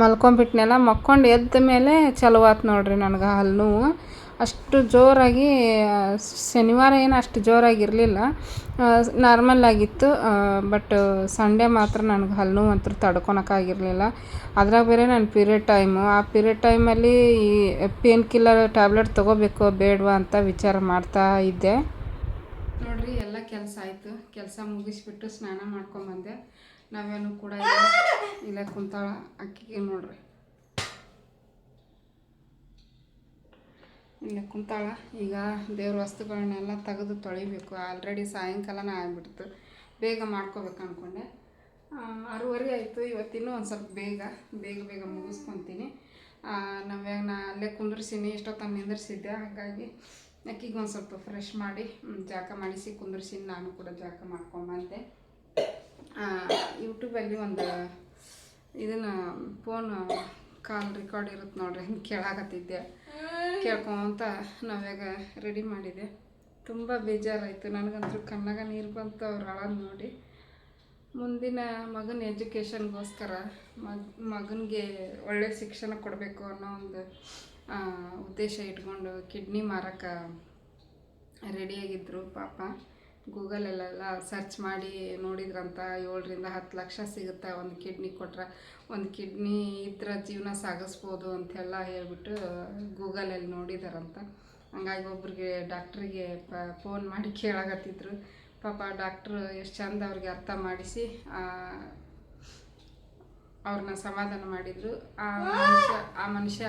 ಮಲ್ಕೊಂಬಿಟ್ನೆಲ್ಲ ಮಕ್ಕೊಂಡು ಎದ್ದ ಮೇಲೆ ಚಲೋ ಆತು ನೋಡ್ರಿ ನನಗೆ ಹಲ್ಲು. ನೋವು ಅಷ್ಟು ಜೋರಾಗಿ ಶನಿವಾರ ಏನು ಅಷ್ಟು ಜೋರಾಗಿರಲಿಲ್ಲ. ನಾರ್ಮಲ್ ಆಗಿತ್ತು. ಬಟ್ ಸಂಡೇ ಮಾತ್ರ ನನಗೆ ಹಲ್ಲು ನೋವು ಅಂತೂ ತಡ್ಕೊಳಕ್ಕಾಗಿರಲಿಲ್ಲ ಅದ್ರಾಗ ಬೇರೆ ನನ್ನ ಪೀರಿಯಡ್ ಟೈಮು ಆ ಪೀರಿಯಡ್ ಟೈಮಲ್ಲಿ ಈ ಪೇನ್ ಕಿಲ್ಲರ್ ಟ್ಯಾಬ್ಲೆಟ್ ತೊಗೋಬೇಕೋ ಬೇಡವಾ ಅಂತ ವಿಚಾರ ಮಾಡ್ತಾ ಇದ್ದೆ. ನೋಡ್ರಿ, ಎಲ್ಲ ಕೆಲಸ ಆಯಿತು. ಕೆಲಸ ಮುಗಿಸ್ಬಿಟ್ಟು ಸ್ನಾನ ಮಾಡ್ಕೊಂಬಂದೆ. ನಾವೇನು ಕೂಡ ಇಲ್ಲ. ಕುಂತಾಳ ಅಕ್ಕಿಗೆ ನೋಡ್ರಿ. ಇಲ್ಲ ಕುಂತಾಳ. ಈಗ ದೇವ್ರ ವಸ್ತುಗಳನ್ನೆಲ್ಲ ತೆಗೆದು ತೊಳಿಬೇಕು. ಆಲ್ರೆಡಿ ಸಾಯಂಕಾಲನೇ ಆಗಿಬಿಡ್ತು. ಬೇಗ ಮಾಡ್ಕೋಬೇಕು ಅಂದ್ಕೊಂಡೆ ಆರೂವರೆ ಆಯಿತು. ಇವತ್ತಿನ್ನೂ ಒಂದು ಸ್ವಲ್ಪ ಬೇಗ ಬೇಗ ಬೇಗ ಮುಗಿಸ್ಕೊತೀನಿ. ನಾವ್ಯಾಗ ನಾ ಅಲ್ಲೇ ಕುಂದ್ರಿಸೀನಿ. ಎಷ್ಟೊತ್ತಂಗೆ ನಿಂದಿರ್ಸಿದ್ದೆ. ಹಾಗಾಗಿ ಅಕ್ಕಿಗೆ ಒಂದು ಸ್ವಲ್ಪ ಫ್ರೆಶ್ ಮಾಡಿ ಜಾಕ ಮಾಡಿಸಿ ಕುಂದ್ರಿಸಿ ನಾನು ಕೂಡ ಜಾಕ ಮಾಡ್ಕೊಂಬಂದೆ ಯೂಟ್ಯೂಬಲ್ಲಿ ಒಂದು ಇದನ್ನು ಫೋನ್ ಕಾಲ್ ರೆಕಾರ್ಡ್ ಇರುತ್ತೆ ನೋಡ್ರಿ, ಹಿಂಗೆ ಕೇಳಾಕತ್ತಿದ್ದೆ. ಕೇಳ್ಕೊಂತ ನಾವ್ಯಾಗ ರೆಡಿ ಮಾಡಿದೆ. ತುಂಬ ಬೇಜಾರಾಯಿತು. ನನಗಂತೂ ಕಣ್ಣಾಗ ನೀರು ಬಂತು ಅವ್ರ ನೋಡಿ. ಮುಂದಿನ ಮಗನ ಎಜುಕೇಷನ್ಗೋಸ್ಕರ ಮಗ, ಮಗನಿಗೆ ಒಳ್ಳೆ ಶಿಕ್ಷಣ ಕೊಡಬೇಕು ಅನ್ನೋ ಒಂದು ಉದ್ದೇಶ ಇಟ್ಕೊಂಡು ಕಿಡ್ನಿ ಮಾರಕ್ಕೆ ರೆಡಿಯಾಗಿದ್ದರು ಪಾಪ. ಗೂಗಲಲ್ಲೆಲ್ಲ ಸರ್ಚ್ ಮಾಡಿ ನೋಡಿದ್ರಂತ ಏಳರಿಂದ ಹತ್ತು ಲಕ್ಷ ಸಿಗುತ್ತೆ. ಒಂದು ಕಿಡ್ನಿ ಕೊಟ್ರೆ ಒಂದು ಕಿಡ್ನಿ ಇದ್ರೆ ಜೀವನ ಸಾಗಿಸ್ಬೋದು ಅಂತೆಲ್ಲ ಹೇಳ್ಬಿಟ್ಟು ಗೂಗಲಲ್ಲಿ ನೋಡಿದಾರಂತ. ಹಂಗಾಗಿ ಒಬ್ರಿಗೆ ಡಾಕ್ಟ್ರಿಗೆ ಪ ಫೋನ್ ಮಾಡಿ ಕೇಳಾಗತ್ತಿದ್ರು ಪಾಪ ಡಾಕ್ಟ್ರು ಎಷ್ಟು ಚಂದ ಅವ್ರಿಗೆ ಅರ್ಥ ಮಾಡಿಸಿ ಅವ್ರನ್ನ ಸಮಾಧಾನ ಮಾಡಿದರು. ಆ ಮನುಷ್ಯ ಆ ಮನುಷ್ಯ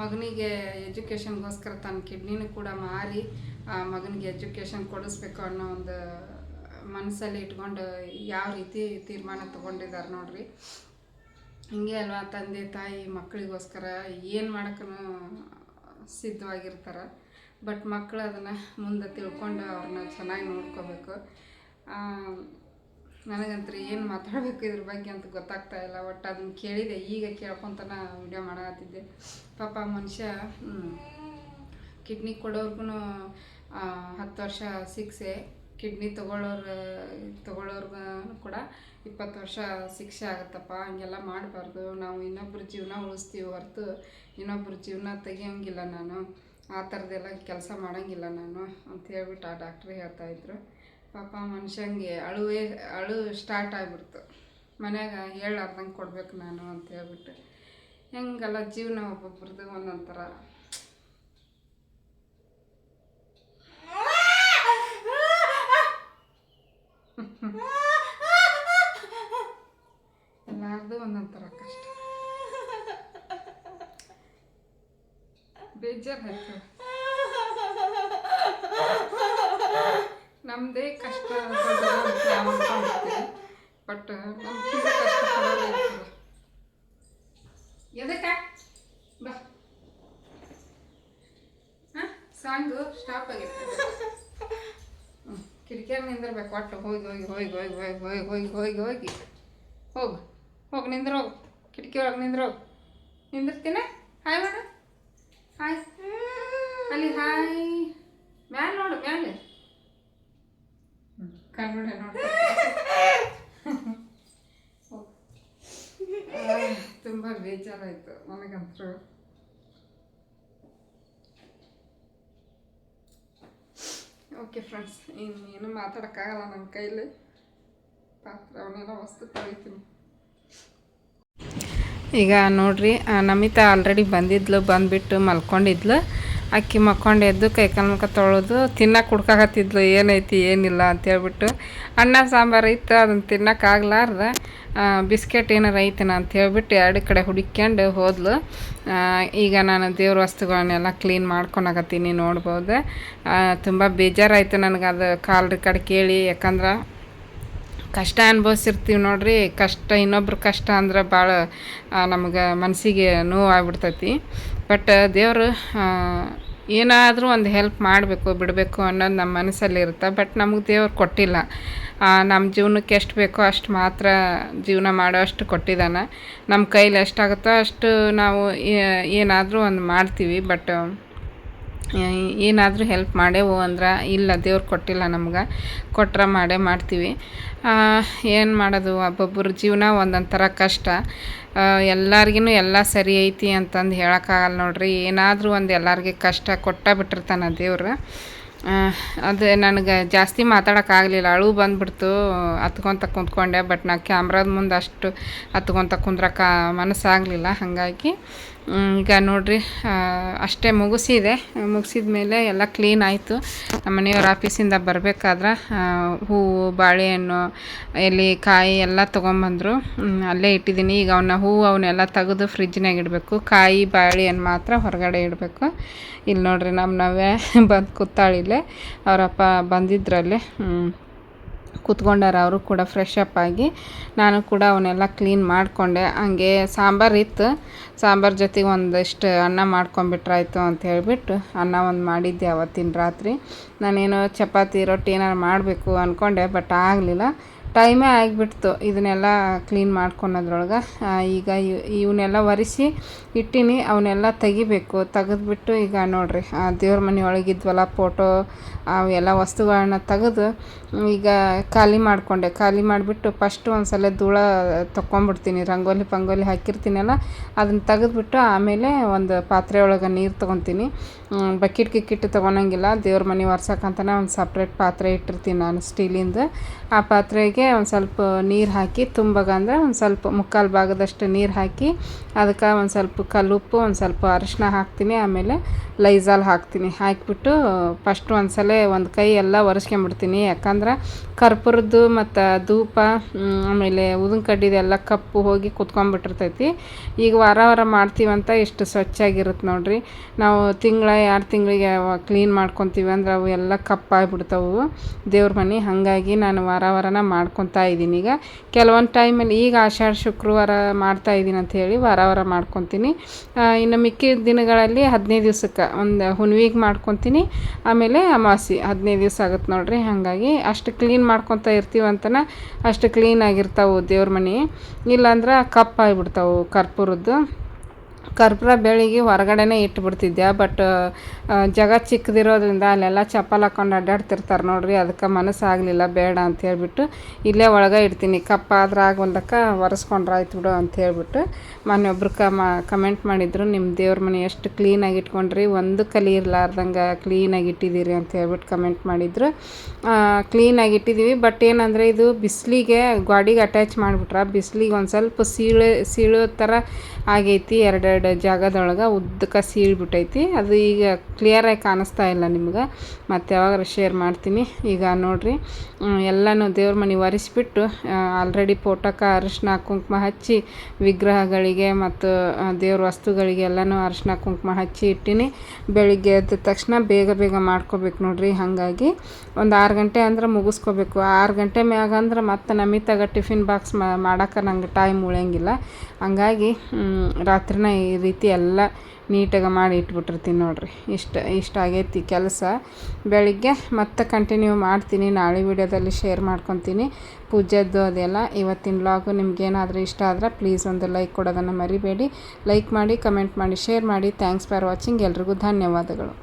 ಮಗನಿಗೆ ಎಜುಕೇಷನ್ಗೋಸ್ಕರ ತನ್ನ ಕಿಡ್ನಿನೂ ಕೂಡ ಮಾರಿ ಆ ಮಗನಿಗೆ ಎಜುಕೇಷನ್ ಕೊಡಿಸ್ಬೇಕು ಅನ್ನೋ ಒಂದು ಮನಸ್ಸಲ್ಲಿ ಇಟ್ಕೊಂಡು ಯಾವ ರೀತಿ ತೀರ್ಮಾನ ತೊಗೊಂಡಿದ್ದಾರೆ ನೋಡ್ರಿ. ಹಿಂಗೆ ಅಲ್ವಾ ತಂದೆ ತಾಯಿ ಮಕ್ಕಳಿಗೋಸ್ಕರ ಏನು ಮಾಡೋಕ್ಕೂ ಸಿದ್ಧವಾಗಿರ್ತಾರೆ. ಬಟ್ ಮಕ್ಕಳು ಅದನ್ನು ಮುಂದೆ ತಿಳ್ಕೊಂಡು ಅವ್ರನ್ನ ಚೆನ್ನಾಗಿ ನೋಡ್ಕೋಬೇಕು. ನನಗಂತೂ ಏನು ಮಾತಾಡಬೇಕು ಇದ್ರ ಬಗ್ಗೆ ಅಂತ ಗೊತ್ತಾಗ್ತಾ ಇಲ್ಲ. ಒಟ್ಟು ಅದನ್ನ ಕೇಳಿದೆ, ಈಗ ಕೇಳ್ಕೊತನ ವಿಡಿಯೋ ಮಾಡಕತ್ತಿದ್ದೆ. ಪಾಪ ಮನುಷ್ಯ ಕಿಡ್ನಿ ಕೊಡೋರ್ಗು ಹತ್ತು ವರ್ಷ ಶಿಕ್ಷೆ, ಕಿಡ್ನಿ ತಗೊಳ್ಳೋರು ತೊಗೊಳ್ಳೋರ್ಗೂ ಕೂಡ ಇಪ್ಪತ್ತು ವರ್ಷ ಶಿಕ್ಷೆ ಆಗುತ್ತಪ್ಪ, ಹಂಗೆಲ್ಲ ಮಾಡಬಾರ್ದು. ನಾವು ಇನ್ನೊಬ್ಬರ ಜೀವನ ಉಳಿಸ್ತೀವಿ ಹೊರತು ಇನ್ನೊಬ್ಬರ ಜೀವನ ತೆಗಿಯೋಂಗಿಲ್ಲ ನಾನು. ಆ ಥರದ್ದೆಲ್ಲ ಕೆಲಸ ಮಾಡೋಂಗಿಲ್ಲ ನಾನು ಅಂತ ಹೇಳ್ಬಿಟ್ಟು ಆ ಡಾಕ್ಟ್ರ್ ಹೇಳ್ತಾಯಿದ್ರು ಪಾಪ ಮನುಷ್ಯಂಗೆ ಅಳುವೇ, ಅಳು ಸ್ಟಾರ್ಟ್ ಆಗಿಬಿಡ್ತು. ಮನ್ಯಾಗ ಹೇಳಾರ್ದಂಗೆ ಕೊಡ್ಬೇಕು ನಾನು ಅಂತ ಹೇಳ್ಬಿಟ್ಟು. ಹೆಂಗಲ್ಲ ಜೀವನ ಒಬ್ಬೊಬ್ರದ್ದು ಒಂದೊಂದು ಥರ ಎಲ್ಲಾರ್ದು ಒಂದೊಂದು ಥರ ಕಷ್ಟ ಬೇಜಾರಾಯ್ತು ನಮ್ಮದೇ ಕಷ್ಟ ಬಟ್ ಎದಕ್ಕ? ಬಾ. ಹಾಂ? ಸಾಂಗು ಸ್ಟಾಪ್ ಆಗಿತ್ತು. ಹ್ಞೂ ಕಿರಿಕಿಯಾಗ ನಿಂದಿರ್ಬೇಕು. ಒಟ್ಟು ಹೋಗಿ ಹೋಗಿ ಹೋಗಿ ಹೋಗಿ ಹೋಗಿ ಹೋಗಿ ಹೋಗಿ ಹೋಗಿ ಹೋಗಿ. ಹೋಗು. ಹೋಗಿ, ನಿಂದ್ರ ಹೋಗು. ಕಿಟಕಿ ಒಳಗೆ ನಿಂದ್ರ ಹೋಗು ನಿಂದಿರ್ತೀನ ಹಾಯ್ ಮಾಡ ಹಾಯ್ ಅಲ್ಲಿ ಹಾಯ್ ಮ್ಯಾಲೆ ನೋಡು ಮ್ಯಾಲೆ. ಕನ್ನಡ ನೋಡಿ. ತುಂಬ ಬೇಜಾರಾಯಿತು ನನಗಂತೂ ಓಕೆ ಫ್ರೆಂಡ್ಸ್ ಇನ್ನೇನು ಮಾತಾಡೋಕ್ಕಾಗಲ್ಲ ನನ್ನ ಕೈಲಿ. ಪಾತ್ರ ಅವನ್ನೆಲ್ಲ ವಸ್ತು ತೊಳಿತೀನಿ ಈಗ ನೋಡ್ರಿ ನಮಿತಾ ಆಲ್ರೆಡಿ ಬಂದಿದ್ಲು ಬಂದ್ಬಿಟ್ಟು ಮಲ್ಕೊಂಡಿದ್ಲು. ಅಕ್ಕಿ ಮಕ್ಕೊಂಡು ಎದ್ದು ಕೈಕಾಲು ಮುಖ ತೊಳೆದು ತಿನ್ನಕ್ಕೆ ಹುಡ್ಕಾಕತ್ತಿದ್ಲು, ಏನೈತಿ, ಏನಿಲ್ಲ ಅಂತೇಳ್ಬಿಟ್ಟು ಅನ್ನ, ಸಾಂಬಾರು ಇತ್ತು ಅದನ್ನು ತಿನ್ನೋಕ್ಕಾಗ್ಲಾರ್ದ ಬಿಸ್ಕೆಟ್ ಏನಾರು ಐತನ ಅಂತ ಹೇಳ್ಬಿಟ್ಟು ಎರಡು ಕಡೆ ಹುಡುಕ್ಯಂಡು ಹೋದ್ಲು. ಈಗ ನಾನು ದೇವ್ರ ವಸ್ತುಗಳನ್ನೆಲ್ಲ ಕ್ಲೀನ್ ಮಾಡ್ಕೊಳಕತ್ತೀನಿ ನೋಡ್ಬೋದು. ತುಂಬ ಬೇಜಾರಾಯಿತು ನನಗೆ ಅದು ಕಾಲ್ ಕಡೆ ಕೇಳಿ. ಯಾಕಂದ್ರೆ ಕಷ್ಟ ಅನುಭವಿಸಿರ್ತೀವಿ ನೋಡ್ರಿ. ಕಷ್ಟ, ಇನ್ನೊಬ್ರ ಕಷ್ಟ ಅಂದ್ರೆ ಭಾಳ ನಮ್ಗೆ ಮನಸ್ಸಿಗೆ ನೋವು ಆಗ್ಬಿಡ್ತೈತಿ ಬಟ್ ದೇವರು ಏನಾದರೂ ಒಂದು ಹೆಲ್ಪ್ ಮಾಡಬೇಕು, ಬಿಡಬೇಕು ಅನ್ನೋದು ನಮ್ಮ ಮನಸ್ಸಲ್ಲಿ ಇರುತ್ತೆ. ಬಟ್ ನಮಗೆ ದೇವ್ರು ಕೊಟ್ಟಿಲ್ಲ. ನಮ್ಮ ಜೀವನಕ್ಕೆ ಎಷ್ಟು ಬೇಕೋ ಅಷ್ಟು ಮಾತ್ರ ಜೀವನ ಮಾಡೋ ಅಷ್ಟು ಕೊಟ್ಟಿದ್ದಾನೆ. ನಮ್ಮ ಕೈಲಿ ಎಷ್ಟಾಗುತ್ತೋ ಅಷ್ಟು ನಾವು ಏನಾದರೂ ಒಂದು ಮಾಡ್ತೀವಿ. ಬಟ್ ಏನಾದರೂ ಹೆಲ್ಪ್ ಮಾಡೇವು ಅಂದ್ರೆ ಇಲ್ಲ, ದೇವ್ರು ಕೊಟ್ಟಿಲ್ಲ ನಮ್ಗೆ. ಕೊಟ್ರೆ ಮಾಡೇ ಮಾಡ್ತೀವಿ. ಏನು ಮಾಡೋದು? ಒಬ್ಬೊಬ್ಬರ ಜೀವನ ಒಂದೊಂಥರ ಥರ ಕಷ್ಟ ಎಲ್ಲರಿಗೂ ಎಲ್ಲ ಸರಿ ಐತಿ ಅಂತಂದು ಹೇಳೋಕ್ಕಾಗಲ್ಲ ನೋಡ್ರಿ. ಏನಾದರೂ ಒಂದು ಎಲ್ಲರಿಗೆ ಕಷ್ಟ ಕೊಟ್ಟ ಬಿಟ್ಟಿರ್ತಾನೆ ದೇವ್ರು. ಅದು ನನಗೆ ಜಾಸ್ತಿ ಮಾತಾಡೋಕ್ಕಾಗಲಿಲ್ಲ ಅಳು ಬಂದ್ಬಿಡ್ತು. ಹತ್ಕೊಂತ ಕುಂತ್ಕೊಂಡೆ, ಬಟ್ ನಾ ಕ್ಯಾಮ್ರಾದ ಮುಂದೆ ಅಷ್ಟು ಹತ್ಕೊಂತ ಕುಂದ್ರಕ್ಕೆ ಮನಸ್ಸಾಗಲಿಲ್ಲ. ಹಾಗಾಗಿ ಈಗ ನೋಡ್ರಿ ಅಷ್ಟೇ ಮುಗಿಸಿದೆ. ಮುಗಿಸಿದ ಮೇಲೆ ಎಲ್ಲ ಕ್ಲೀನ್ ಆಯಿತು. ನಮ್ಮ ಮನೆಯವ್ರ ಆಫೀಸಿಂದ ಬರಬೇಕಾದ್ರೆ ಹೂವು ಬಾಳೆಹಣ್ಣು, ಎಲೆ, ಕಾಯಿ ಎಲ್ಲ ತೊಗೊಂಬಂದರು. ಅಲ್ಲೇ ಇಟ್ಟಿದ್ದೀನಿ. ಈಗ ಅವನ್ನ ಹೂವು ಅವನ್ನೆಲ್ಲ ತೆಗೆದು ಫ್ರಿಜ್ನಾಗ ಇಡಬೇಕು. ಕಾಯಿ, ಬಾಳೆಹಣ್ಣು ಮಾತ್ರ ಹೊರಗಡೆ ಇಡಬೇಕು. ಇಲ್ಲಿ ನೋಡ್ರಿ ನಮ್ಮ ನಾವೇ ಬಂದು ಕೂತಾಳಿಲ್ಲೇ ಅವರಪ್ಪ ಬಂದಿದ್ರಲ್ಲೇ ಕೂತ್ಕೊಂಡಾರ ಅವರು ಕೂಡ ಫ್ರೆಶ್ ಅಪ್ ಆಗಿ ನಾನು ಕೂಡ ಅವನ್ನೆಲ್ಲ ಕ್ಲೀನ್ ಮಾಡಿಕೊಂಡೆ. ಹಂಗೆ ಸಾಂಬಾರು ಇತ್ತು. ಸಾಂಬಾರು ಜೊತೆಗೆ ಒಂದಿಷ್ಟು ಅನ್ನ ಮಾಡ್ಕೊಂಬಿಟ್ರಾಯ್ತು ಅಂತ ಹೇಳಿಬಿಟ್ಟು ಅನ್ನ ಒಂದು ಮಾಡಿದ್ದೆ ಅವತ್ತಿನ ರಾತ್ರಿ. ನಾನೇನೋ ಚಪಾತಿ, ರೊಟ್ಟಿ ಏನಾರು ಮಾಡಬೇಕು ಅಂದ್ಕೊಂಡೆ ಬಟ್ ಆಗಲಿಲ್ಲ. ಟೈಮೇ ಆಗಿಬಿಡ್ತು ಇದನ್ನೆಲ್ಲ ಕ್ಲೀನ್ ಮಾಡ್ಕೊಳೋದ್ರೊಳಗೆ. ಈಗ ಇವ್- ಇವನ್ನೆಲ್ಲ ಒರೆಸಿ ಇಟ್ಟಿನಿ, ಅವನ್ನೆಲ್ಲ ತೆಗಿಬೇಕು. ತೆಗೆದ್ಬಿಟ್ಟು ಈಗ ನೋಡಿರಿ ದೇವ್ರ ಮನೆ ಒಳಗಿದ್ವಲ್ಲ ಫೋಟೋ ಅವೆಲ್ಲ ವಸ್ತುಗಳನ್ನ ತೆಗೆದು ಈಗ ಖಾಲಿ ಮಾಡಿಕೊಂಡೆ. ಖಾಲಿ ಮಾಡಿಬಿಟ್ಟು ಫಸ್ಟ್ ಒಂದ್ಸಲ ಧೂಳ ತೊಗೊಂಬಿಡ್ತೀನಿ ರಂಗೋಲಿ ಪಂಗೋಲಿ ಹಾಕಿರ್ತೀನಲ್ಲ ಅದನ್ನ ತೆಗೆದ್ಬಿಟ್ಟು ಆಮೇಲೆ ಒಂದು ಪಾತ್ರೆ ಒಳಗೆ ನೀರು ತೊಗೊತೀನಿ. ಬಕೆಟ್ ಕಿಕ್ಕಿಟ್ಟು ತೊಗೊಳಂಗಿಲ್ಲ ದೇವ್ರ ಮನೆ ಒರ್ಸಕ್ಕಂತನೇ ಒಂದು ಸಪ್ರೇಟ್ ಪಾತ್ರೆ ಇಟ್ಟಿರ್ತೀನಿ ನಾನು ಸ್ಟೀಲಿಂದು ಆ ಪಾತ್ರೆಗೆ ಒಂದು ಸ್ವಲ್ಪ ನೀರು ಹಾಕಿ ತುಂಬಗಂದ್ರೆ ಒಂದು ಸ್ವಲ್ಪ ಮುಕ್ಕಾಲು ಭಾಗದಷ್ಟು ನೀರು ಹಾಕಿ, ಅದಕ್ಕೆ ಒಂದು ಸ್ವಲ್ಪ ಕಲ್ಲುಪ್ಪು, ಒಂದು ಸ್ವಲ್ಪ ಅರಿಶಿನ ಹಾಕ್ತೀನಿ. ಆಮೇಲೆ ಲೈಜಾಲ್ ಹಾಕ್ತೀನಿ. ಹಾಕಿಬಿಟ್ಟು ಫಸ್ಟ್ ಒಂದು ಸಲ ಒಂದು ಕೈ ಎಲ್ಲ ಒರೆಸ್ಕೊಂಬಿಡ್ತೀನಿ. ಯಾಕಂದ್ರೆ ಕರ್ಪೂರದ್ದು ಮತ್ತು ಧೂಪ ಆಮೇಲೆ ಉದಿನ ಕಡ್ಡಿದೆಲ್ಲ ಕಪ್ಪು ಹೋಗಿ ಕುತ್ಕೊಂಡ್ಬಿಟ್ಟಿರ್ತೈತಿ. ಈಗ ವಾರ ವಾರ ಮಾಡ್ತೀವಂತ ಎಷ್ಟು ಸ್ವಚ್ಛಾಗಿರುತ್ತೆ ನೋಡಿರಿ. ನಾವು ತಿಂಗಳ ಎರಡು ತಿಂಗಳಿಗೆ ಕ್ಲೀನ್ ಮಾಡ್ಕೊತೀವಿ ಅಂದ್ರೆ ಅವು ಎಲ್ಲ ಕಪ್ಪಾಗ್ಬಿಡ್ತಾವು. ದೇವ್ರ ಮನೆ, ಹಾಗಾಗಿ ನಾನು ವಾರ ವಾರನ ಮಾಡ್ಕೊತಾ ಇದ್ದೀನಿ. ಈಗ ಕೆಲವೊಂದು ಟೈಮಲ್ಲಿ ಈಗ ಆಷಾಢ, ಶುಕ್ರವಾರ ಮಾಡ್ತಾ ಇದ್ದೀನಿ ಅಂತ ಹೇಳಿ ವಾರ ವಾರ ಮಾಡ್ಕೊತೀನಿ. ಇನ್ನು ಮಿಕ್ಕಿದ ದಿನಗಳಲ್ಲಿ ಹದಿನೈದು ದಿವ್ಸಕ್ಕೆ ಒಂದು ಹುಣ್ವಿಗೆ ಮಾಡ್ಕೊತೀನಿ. ಆಮೇಲೆ ಅಮಾಸಿ ಹದಿನೈದು ದಿವಸ ಆಗುತ್ತೆ ನೋಡಿರಿ. ಹಾಗಾಗಿ ಅಷ್ಟು ಕ್ಲೀನ್ ಮಾಡ್ಕೊತ ಇರ್ತೀವಂತನ ಅಷ್ಟು ಕ್ಲೀನ್ ಆಗಿರ್ತಾವೆ ದೇವ್ರ ಮನೆ. ಇಲ್ಲಾಂದ್ರೆ ಕಪ್ಪಾಗಿಬಿಡ್ತಾವೆ ಕರ್ಪೂರದ್ದು. ಕರ್ಪೂರ ಬೆಳಿಗ್ಗೆ ಹೊರಗಡೆನೇ ಇಟ್ಬಿಡ್ತಿದ್ದೆ ಬಟ್ ಜಾಗ ಚಿಕ್ಕದಿರೋದ್ರಿಂದ ಅಲ್ಲೆಲ್ಲ ಚಪ್ಪಲ್ ಹಾಕೊಂಡು ಅಡ್ಡಾಡ್ತಿರ್ತಾರೆ ನೋಡಿರಿ, ಅದಕ್ಕೆ ಮನಸ್ಸು ಆಗಲಿಲ್ಲ, ಬೇಡ ಅಂತ ಹೇಳ್ಬಿಟ್ಟು ಇಲ್ಲೇ ಒಳಗೆ ಇಡ್ತೀನಿ. ಕಪ್ಪ ಆದ್ರೆ ಆಗೋಲ್ದಕ್ಕೆ ಒರೆಸ್ಕೊಂಡ್ರೆ ಆಯ್ತು ಬಿಡು ಅಂತ ಹೇಳ್ಬಿಟ್ಟು ಮೊನ್ನೆ ಒಬ್ರು ಕಮ ಕಮೆಂಟ್ ಮಾಡಿದ್ರು ನಿಮ್ಮ ದೇವ್ರ ಮನೆ ಎಷ್ಟು ಕ್ಲೀನಾಗಿ ಇಟ್ಕೊಂಡ್ರಿ, ಒಂದು ಕಲಿ ಇರ್ಲಾರ್ದಂಗೆ ಕ್ಲೀನಾಗಿ ಇಟ್ಟಿದ್ದೀರಿ ಅಂತ ಹೇಳ್ಬಿಟ್ಟು ಕಮೆಂಟ್ ಮಾಡಿದ್ರು. ಕ್ಲೀನಾಗಿ ಇಟ್ಟಿದ್ದೀವಿ ಬಟ್ ಏನಂದರೆ ಇದು ಬಿಸಿಲಿಗೆ ಗಾಡಿಗೆ ಅಟ್ಯಾಚ್ ಮಾಡಿಬಿಟ್ರೆ, ಬಿಸಿಲಿಗೆ ಒಂದು ಸ್ವಲ್ಪ ಸೀಳು, ಸೀಳೋ ಥರ ಆಗೈತಿ, ಎರಡೆರಡು ಜಾಗದೊಳಗೆ ಉದ್ದಕ್ಕೆ ಸೀಳ್ಬಿಟ್ಟೈತಿ ಅದು ಈಗ ಕ್ಲಿಯರಾಗಿ ಕಾಣಿಸ್ತಾ ಇಲ್ಲ ನಿಮ್ಗೆ. ಮತ್ತು ಯಾವಾಗಾರ ಶೇರ್ ಮಾಡ್ತೀನಿ. ಈಗ ನೋಡಿರಿ ಎಲ್ಲನೂ ದೇವ್ರ ಮನೆ ಒರೆಸಿಬಿಟ್ಟು ಆಲ್ರೆಡಿ ಫೋಟೋಕ್ಕೆ ಅರಿಶಿನ ಕುಂಕುಮ ಹಚ್ಚಿ ವಿಗ್ರಹಗಳಿಗೆ ಮತ್ತು ದೇವ್ರ ವಸ್ತುಗಳಿಗೆ ಎಲ್ಲನೂ ಅರಿಶಿನ ಕುಂಕುಮ ಹಚ್ಚಿ ಇಟ್ಟಿನಿ. ಬೆಳಿಗ್ಗೆ ಎದ್ದ ತಕ್ಷಣ ಬೇಗ ಬೇಗ ಮಾಡ್ಕೋಬೇಕು ನೋಡಿರಿ ಹಾಗಾಗಿ. ಒಂದು ಆರು ಗಂಟೆ ಅಂದ್ರೆ ಮುಗಿಸ್ಕೋಬೇಕು. ಆರು ಗಂಟೆ ಮ್ಯಾಗ ಅಂದ್ರೆ ಮತ್ತೆ ನಮಿತಾಗ ಟಿಫಿನ್ ಬಾಕ್ಸ್ ಮಾಡೋಕೆ ನಂಗೆ ಟೈಮ್ ಉಳಿಯಂಗಿಲ್ಲ. ಹಂಗಾಗಿ ರಾತ್ರಿನ ಈ ರೀತಿ ಎಲ್ಲ ನೀಟಾಗಿ ಮಾಡಿ ಇಟ್ಬಿಟ್ಟಿರ್ತೀನಿ ನೋಡಿರಿ. ಇಷ್ಟ ಇಷ್ಟ ಆಗೈತಿ ಕೆಲಸ. ಬೆಳಿಗ್ಗೆ ಮತ್ತೆ ಕಂಟಿನ್ಯೂ ಮಾಡ್ತೀನಿ. ನಾಳೆ ವಿಡಿಯೋದಲ್ಲಿ ಶೇರ್ ಮಾಡ್ಕೊತೀನಿ. ಪೂಜೆದ್ದು ಅದೆಲ್ಲ. ಇವತ್ತಿನ ವ್ಲಾಗು ನಿಮ್ಗೇನಾದರೂ ಇಷ್ಟ ಆದರೆ ಪ್ಲೀಸ್ ಒಂದು ಲೈಕ್ ಕೊಡೋದನ್ನು ಮರಿಬೇಡಿ. ಲೈಕ್ ಮಾಡಿ ಕಮೆಂಟ್ ಮಾಡಿ ಶೇರ್ ಮಾಡಿ. ಥ್ಯಾಂಕ್ಸ್ ಫಾರ್ ವಾಚಿಂಗ್ ಎಲ್ರಿಗೂ ಧನ್ಯವಾದಗಳು.